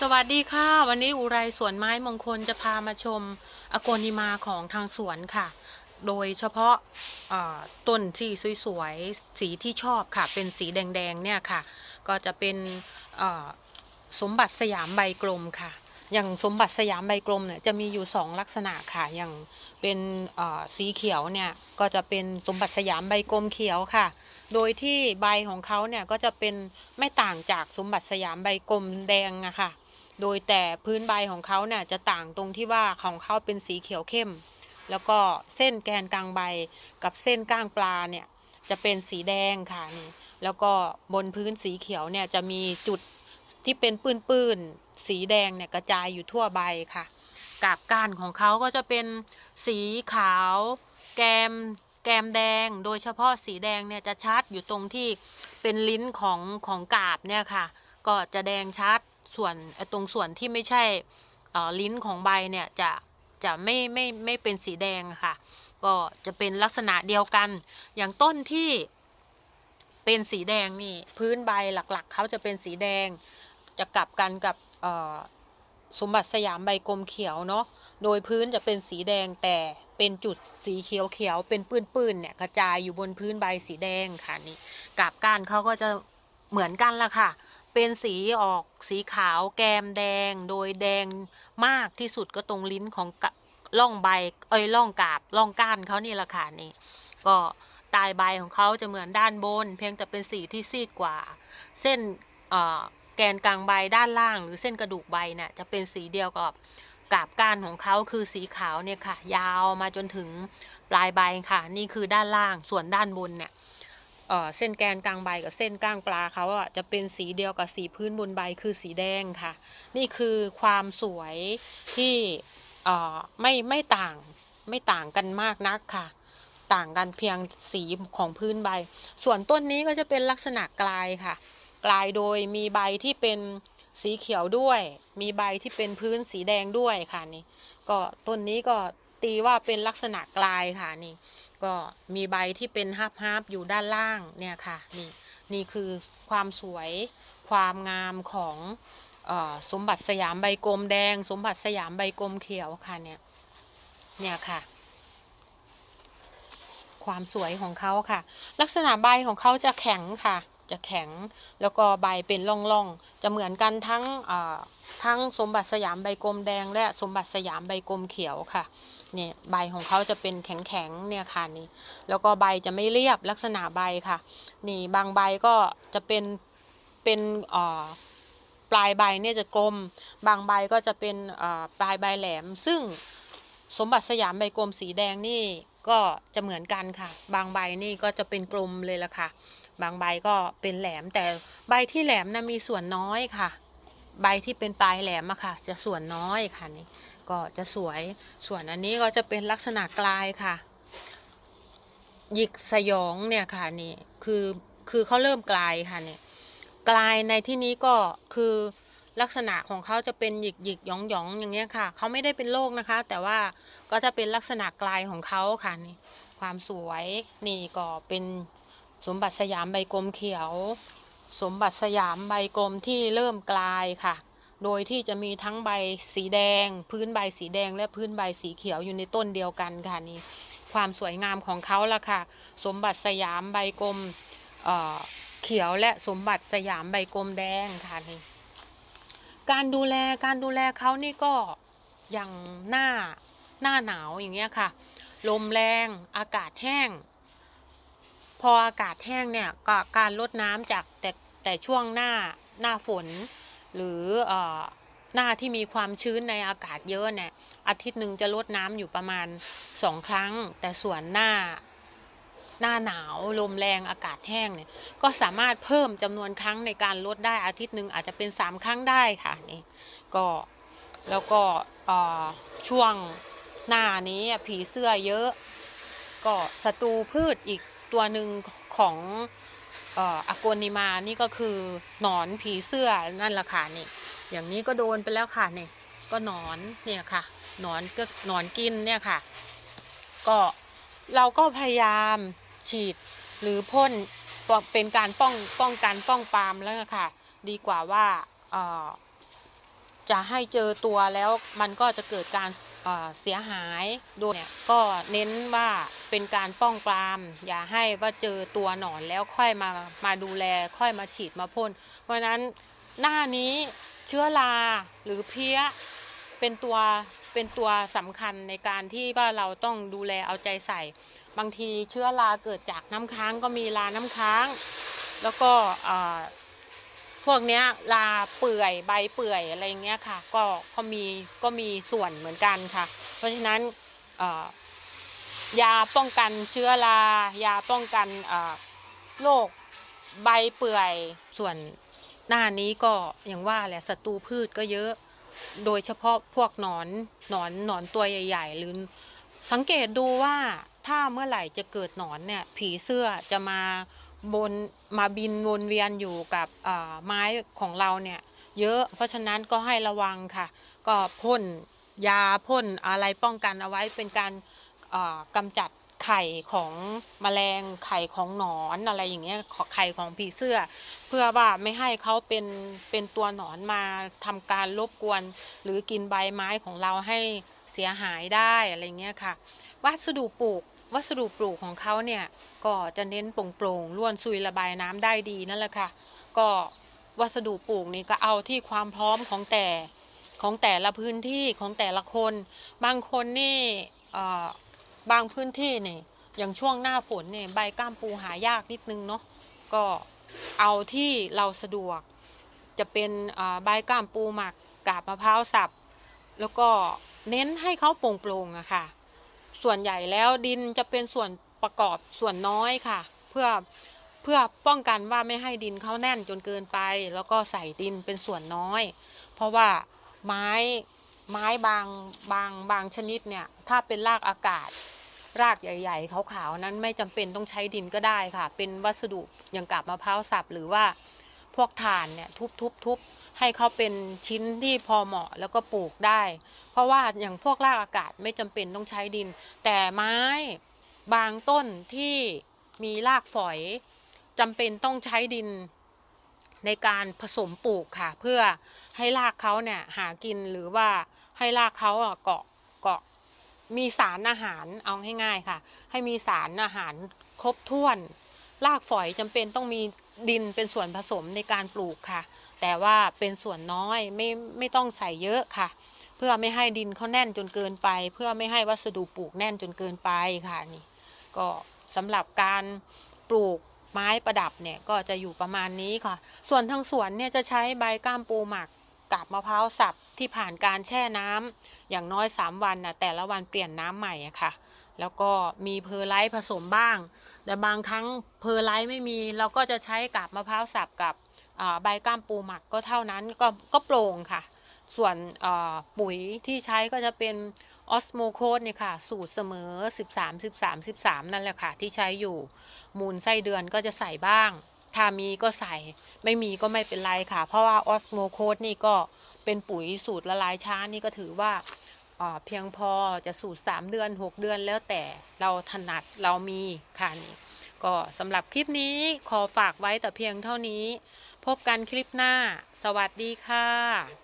สวัสดีค่ะ วันนี้อุไรสวนไม้มงคลจะพามาชมอโกนิมาของทางสวนค่ะ โดยเฉพาะต้นที่สวยๆ สีที่ชอบค่ะ เป็นสีแดงๆเนี่ยค่ะ ก็จะเป็นสมบัติสยามใบกลมค่ะ อย่างสมบัติสยามใบกลมเนี่ยจะมีอยู่สองลักษณะค่ะ อย่างเป็นสีเขียวเนี่ยก็จะเป็นสมบัติสยามใบกลมเขียวค่ะ โดยที่ใบของเขาเนี่ยก็จะเป็นไม่ต่างจากสมบัติสยามใบกลมแดงอะค่ะ โดยแต่พื้นใบของเขาเนี่ยจะต่างตรงที่ว่าของเขาเป็นสีเขียวเข้ม แล้วก็เส้นแกนกลางใบกับเส้นก้างปลาเนี่ยจะเป็นสีแดงค่ะนี่ แล้วก็บนพื้นสีเขียวเนี่ยจะมีจุดที่เป็นปื้นๆสีแดงเนี่ยกระจายอยู่ทั่วใบค่ะกาบก้านของเขาก็จะเป็นสีขาว แกม แกมแดง โดยเฉพาะสีแดงเนี่ยจะชัดอยู่ตรงที่เป็นลิ้นของของกาบเนี่ยค่ะ ก็จะแดงชัดส่วนตรงส่วนที่ไม่ใช่ลิ้นของใบเนี่ยจะจะไม่ไม่ไม่เป็นสีแดงค่ะ ก็จะเป็นลักษณะเดียวกัน อย่างต้นที่เป็นสีแดงนี่พื้นใบหลักๆเขาจะเป็นสีแดง จะกลับกันกับสมบัติสยามใบกลมเขียวเนาะ โดยพื้นจะเป็นสีแดงแต่เป็นจุดสีเขียวเขียวๆเป็นปื้นๆเนี่ยกระจายอยู่บนพื้นใบสีแดงค่ะนี่กาบก้านเขาก็จะเหมือนกันละค่ะ เป็นสีออกสีขาวแกมแดง โดยแดงมากที่สุดก็ตรงลิ้นของล่องใบเอ้ยล่องกาบล่องก้านเขานี่ละค่ะนี่ ก็ตายใบของเขาจะเหมือนด้านบน เพียงแต่เป็นสีที่ซีดกว่า เส้นแกนกลางใบด้านล่าง หรือเส้นกระดูกใบเนี่ยจะเป็นสีเดียวกับ กาบก้านของเขาคือสีขาวเนี่ยค่ะ ยาวมาจนถึงปลายใบค่ะ นี่คือด้านล่างส่วนด้านบนเนี่ยเเส้นแกนกลางใบกับเส้นก้างปลาเขาอะจะเป็นสีเดียวกับสีพื้นบนใบคือสีแดงค่ะ นี่คือความสวยที่อ่อไม่ไม่ต่างไม่ต่างกันมากนักค่ะ ต่างกันเพียงสีของพื้นใบ ส่วนต้นนี้ก็จะเป็นลักษณะกลายค่ะ กลายโดยมีใบที่เป็น สีเขียวด้วย มีใบที่เป็นพื้นสีแดงด้วยค่ะนี่ ก็ต้นนี้ก็ตีว่าเป็นลักษณะกลายค่ะนี่ ก็มีใบที่เป็นฮับฮับอยู่ด้านล่างเนี่ยค่ะนี่นี่คือความสวยความงามของออสมบัติสยามใบกลมแดง สมบัติสยามใบกลมเขียวค่ะเนี่ยเนี่ยค่ะ ความสวยของเขาค่ะ ลักษณะใบของเขาจะแข็งค่ะ จะแข็ง แล้วก็ใบเป็นร่องๆ จะเหมือนกันทั้งทั้งสมบัติสยามใบกลมแดง และสมบัติสยามใบกลมเขียวค่ะเนี่ยใบของเขาจะเป็นแข็งๆเนี่ยค่ะนี่ แล้วก็ใบจะไม่เรียบลักษณะใบค่ะ นี่บางใบก็จะเป็นเป็นอ่อปลายใบเนี่ยจะกลม บางใบก็จะเป็นอ่อปลายใบแหลม ซึ่งสมบัติสยามใบกลมสีแดงนี่ก็จะเหมือนกันค่ะ บางใบนี่ก็จะเป็นกลมเลยละค่ะ บางใบก็เป็นแหลมแต่ใบที่แหลมนะมีส่วนน้อยค่ะ ใบที่เป็นปลายแหลมอะค่ะ จะส่วนน้อยค่ะนี่ก็จะสวยส่วนอันนี้ก็จะเป็นลักษณะกลายค่ะ หยิกสยองเนี่ยค่ะนี่คือคือเขาเริ่มกลายค่ะนี่กลายในที่นี้ก็คือลักษณะของเขาจะเป็นหยิกหยิกหยองหยองอย่างเงี้ยค่ะเขาไม่ได้เป็นโรคนะคะ แต่ว่าก็จะเป็นลักษณะกลายของเขาค่ะนี่ความสวยนี่ก็เป็น สมบัติสยามใบกลมเขียว สมบัติสยามใบกลมที่เริ่มกลายค่ะ โดยที่จะมีทั้งใบสีแดง พื้นใบสีแดงและพื้นใบสีเขียวอยู่ในต้นเดียวกันค่ะนี่ความสวยงามของเขาละค่ะ สมบัติสยามใบกลมเเขียวและสมบัติสยามใบกลมแดงค่ะนี่การดูแลการดูแลเขานี่ก็อย่างหน้าหน้าหนาวอย่างเงี้ยค่ะ ลมแรงอากาศแห้ง ออากาศแห้งเนี่ยก็การลดน้ำจากแต่แต่ช่วงหน้าหน้าฝน หรืออหน้าที่มีความชื้นในอากาศเยอะเนี่ยอาทิตย์หนึ่งจะลดน้ำอยู่ประมาณสองครั้ง แต่ส่วนหน้าหน้าหนาวลมแรงอากาศแห้งเนี่ยก็สามารถเพิ่มจำนวนครั้งในการลดได้อาทิตย์หนึ่งอาจจะเป็นสามครั้งได้ค่ะนี่ก็แล้วก็ช่วงหน้านี้ผีเสื้อเยอะ ก็ศัตรูพืชอีก ตัวหนึ่งของอ่ออโกนิมานี่ก็คือหนอนผีเสื้อนั่นแหละค่ะนี่ อย่างนี้ก็โดนไปแล้วค่ะนี่ ก็หนอนเนี่ยค่ะหนอนก็หนอนกินเนี่ยค่ะ ก็เราก็พยายามฉีดหรือพ่นเป็นการป้องป้องกันป้องปามแล้วนะคะดีกว่าว่าจะให้เจอตัวแล้วมันก็จะเกิดการ เสียหายโดยเนี่ยก็เน้นว่าเป็นการป้องปราม อย่าให้ว่าเจอตัวหนอนแล้วค่อยมามาดูแลค่อยมาฉีดมาพ่นเพราะนั้นหน้านี้เชื้อราหรือเพี้ยเป็นตัวเป็นตัวสำคัญในการที่ว่าเราต้องดูแลเอาใจใส่ บางทีเชื้อราเกิดจากน้ำค้างก็มีราน้ำค้าง แล้วก็ พวกเนี้ยลาเปื่อยใบเปื่อยอะไรเงี้ยค่ะ ก็ก็มีก็มีส่วนเหมือนกันค่ะ เพราะฉะนั้นยาป้องกันเชื้อรายาป้องกันโรคใบเปื่อยส่วนหน้านี้ก็อย่างว่าแหละศัตรูพืชก็เยอะ โดยเฉพาะพวกหนอนหนอนหนอนตัวใหญ่ ๆ หรือสังเกตดูว่าถ้าเมื่อไหร่จะเกิดหนอนเนี่ยผีเสื้อจะมา บนมาบินวนเวียนอยู่กับไม้ของเราเนี่ยเยอะ เพราะฉะนั้นก็ให้ระวังค่ะ ก็พ่นยาพ่นอะไรป้องกันเอาไว้เป็นการกำจัดไข่ของแมลงไข่ของหนอนอะไรอย่างเงี้ยขอไข่ของผีเสื้อ เพื่อว่าไม่ให้เขาเป็นเป็นตัวหนอนมาทำการรบกวน หรือกินใบไม้ของเราให้เสียหายได้อะไรเงี้ยค่ะ วัสดุปลูก วัสดุปลูกของเขาเนี่ยก็จะเน้นโปร่งๆร่วนซุยระบายน้ำได้ดีนั่นแหละค่ะ ก็วัสดุปลูกนี่ก็เอาที่ความพร้อมของแต่ของแต่ละพื้นที่ของแต่ละคน บางคนนี่บางพื้นที่นี่อย่างช่วงหน้าฝนเนี่ยใบก้ามปูหายากนิดนึงเนาะก็เอาที่เราสะดวก จะเป็นใบก้ามปูหมักกาบมะพร้าวสับ แล้วก็เน้นให้เขาโปร่งๆอะค่ะ ส่วนใหญ่แล้วดินจะเป็นส่วนประกอบส่วนน้อยค่ะ เพื่อเพื่อป้องกันว่าไม่ให้ดินเขาแน่นจนเกินไป แล้วก็ใส่ดินเป็นส่วนน้อย เพราะว่าไม้ไม้บางบางบางชนิดเนี่ยถ้าเป็นรากอากาศ รากใหญ่ๆขาวๆนั้นไม่จำเป็นต้องใช้ดินก็ได้ค่ะ เป็นวัสดุอย่างกาบมะพร้าวสับหรือว่าพวกถ่านเนี่ยทุบๆๆ ให้เขาเป็นชิ้นที่พอเหมาะแล้วก็ปลูกได้ เพราะว่าอย่างพวกรากอากาศไม่จำเป็นต้องใช้ดิน แต่ไม้บางต้นที่มีรากฝอยจำเป็นต้องใช้ดินในการผสมปลูกค่ะ เพื่อให้รากเขาเนี่ยหากินหรือว่าให้รากเขาเกาะเกาะมีสารอาหารเอาง่ายๆค่ะ ให้มีสารอาหารครบถ้วน รากฝอยจำเป็นต้องมีดินเป็นส่วนผสมในการปลูกค่ะ แต่ว่าเป็นส่วนน้อยไม่ไม่ต้องใส่เยอะค่ะ เพื่อไม่ให้ดินเขาแน่นจนเกินไป เพื่อไม่ให้วัสดุปลูกแน่นจนเกินไปค่ะนี่ ก็สำหรับการปลูกไม้ประดับเนี่ยก็จะอยู่ประมาณนี้ค่ะ ส่วนทางสวนเนี่ยจะใช้ใบก้ามปูหมักกับมะพร้าวสับที่ผ่านการแช่น้ำอย่างน้อย 3 วันนะแต่ละวันเปลี่ยนน้ำใหม่อะค่ะ แล้วก็มีเพอร์ไลท์ผสมบ้าง แต่บางครั้งเพอร์ไลท์ไม่มีเราก็จะใช้กับมะพร้าวสับกับ ใบก้ามปูหมักก็เท่านั้นก็ก็โปร่งค่ะ ส่วนปุ๋ยที่ใช้ก็จะเป็นออสโมโคดเนี่ยค่ะ สูตรเสมอ 13 13 13 นั่นแหละค่ะ ที่ใช้อยู่มูลไส้เดือนก็จะใส่บ้าง ถ้ามีก็ใส่ไม่มีก็ไม่เป็นไรค่ะ เพราะว่าออสโมโคดนี่ก็เป็นปุ๋ยสูตรละลายช้านี่ก็ถือว่าเอ่อเพียงพอจะสูตร 3 เดือน 6 เดือนแล้วแต่เราถนัดเรามีค่ะนี่ ก็สำหรับคลิปนี้ขอฝากไว้แต่เพียงเท่านี้ พบกันคลิปหน้า สวัสดีค่ะ